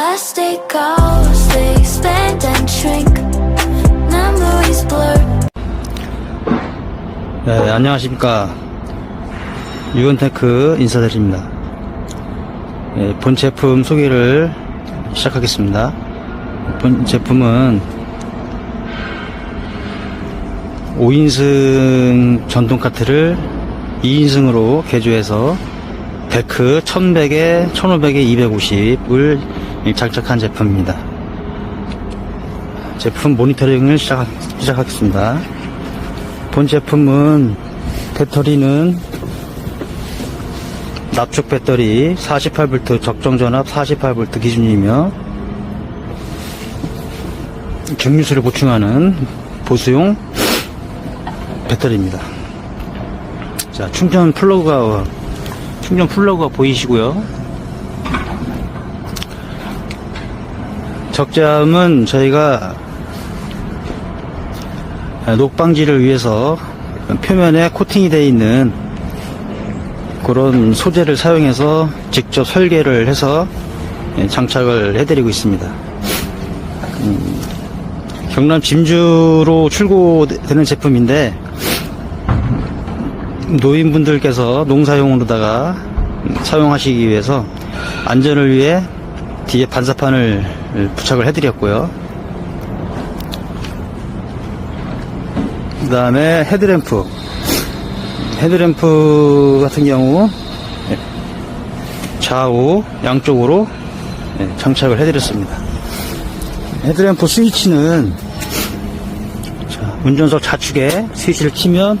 Plastic goals, they expand and shrink. Memories blur. 네, 안녕하십니까. 유건테크 인사드립니다. 네, 본 제품 소개를 시작하겠습니다. 본 제품은 5인승 전동 카트를 2인승으로 개조해서 데크 1100에 1500에 250을 장착한 제품입니다. 제품 모니터링을 시작, 시작하겠습니다. 본 제품은 배터리는 납축 배터리 48V 적정 전압 48V 기준이며 경유수를 보충하는 보수용 배터리입니다. 자, 충전 플러그가 충전 플러그가 보이시고요. 적재함은 저희가 녹방지를 위해서 표면에 코팅이 되어 있는 그런 소재를 사용해서 직접 설계를 해서 장착을 해드리고 있습니다. 음, 경남 진주로 출고되는 제품인데 노인분들께서 농사용으로다가 사용하시기 위해서 안전을 위해 뒤에 반사판을 부착을 해드렸고요. 그 다음에 헤드램프. 헤드램프 같은 경우 예, 좌우 양쪽으로 예, 장착을 해드렸습니다. 헤드램프 스위치는 자, 운전석 좌측에 스위치를 키면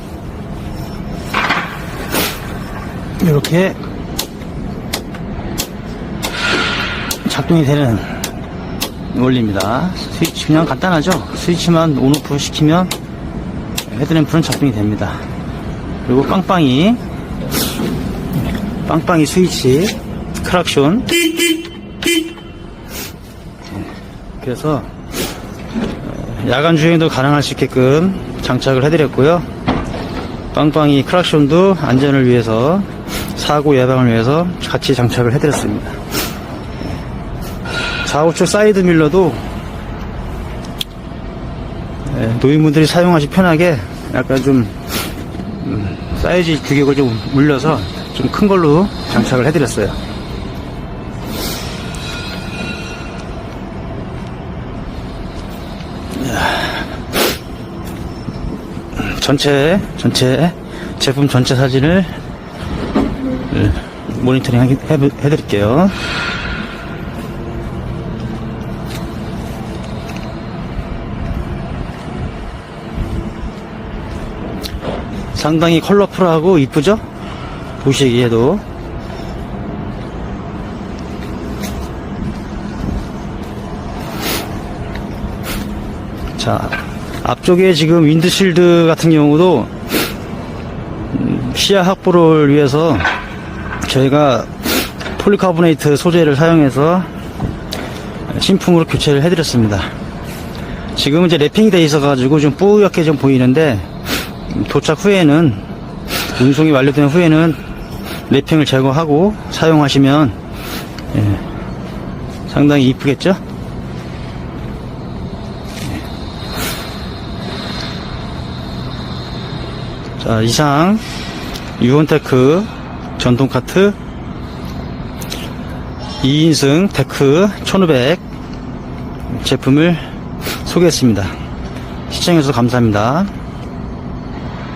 이렇게 작동이 되는 원리입니다. 스위치 그냥 간단하죠? 스위치만 온오프 시키면 헤드램프는 작동이 됩니다. 그리고 빵빵이 빵빵이 스위치 크락션 그래서 어, 야간 주행도 가능할 수 있게끔 장착을 해드렸고요. 빵빵이 크락션도 안전을 위해서 사고 예방을 위해서 같이 장착을 해드렸습니다. 좌우측 사이드 밀러도 예, 노인분들이 사용하시 편하게 약간 좀 음, 사이즈 규격을 좀 물려서 좀 큰 걸로 장착을 해드렸어요. 전체 전체 제품 전체 사진을 예, 모니터링 해드릴게요. 상당히 컬러풀하고 이쁘죠? 보시기에도 자 앞쪽에 지금 윈드실드 같은 경우도 음, 시야 확보를 위해서 저희가 폴리카보네이트 소재를 사용해서 신품으로 교체를 해드렸습니다. 지금 이제 랩핑이 돼 있어 가지고 좀 뿌옇게 좀 보이는데 도착 후에는 운송이 완료된 후에는 랩핑을 제거하고 사용하시면 예, 상당히 이쁘겠죠? 자 이상 유온테크 전동 카트 2인승 테크 1500 제품을 소개했습니다. 시청해주셔서 감사합니다.